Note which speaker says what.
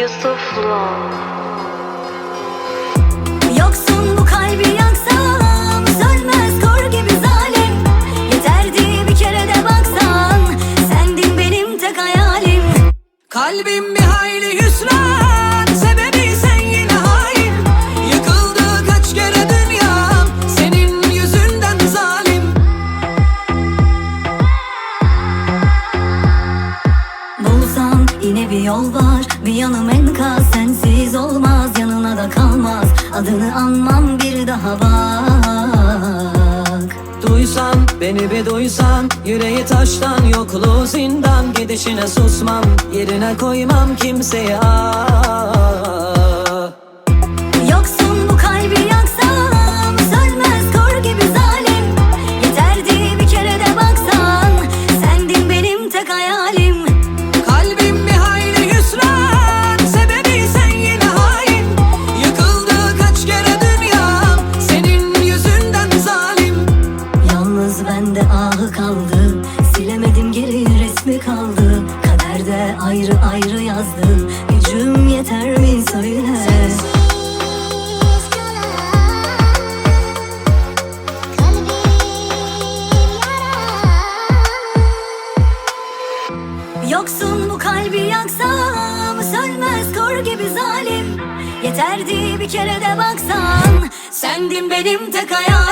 Speaker 1: Yusuflu
Speaker 2: Yoksun bu kalbi yaksam Sönmez kor gibi zalim. Yeterdi bir kere de baksan Sendin benim tek hayalim.
Speaker 3: Kalbim yine
Speaker 2: bir yol var Bir yanım enkaz. Sensiz olmaz Yanına da kalmaz. Adını anmam bir daha bak.
Speaker 3: Duysan beni bir duysan. Yüreği taştan yokluğu zindan. Gidişine susmam Yerine koymam kimseye. Ah.
Speaker 2: Yoksun bu ayrı yazdım. Gücüm yeter mi söyle? Yoksun bu kalbi yaksam Sönmez kor gibi zalim. Yeterdi bir kere de baksan Sendin benim tek hayalim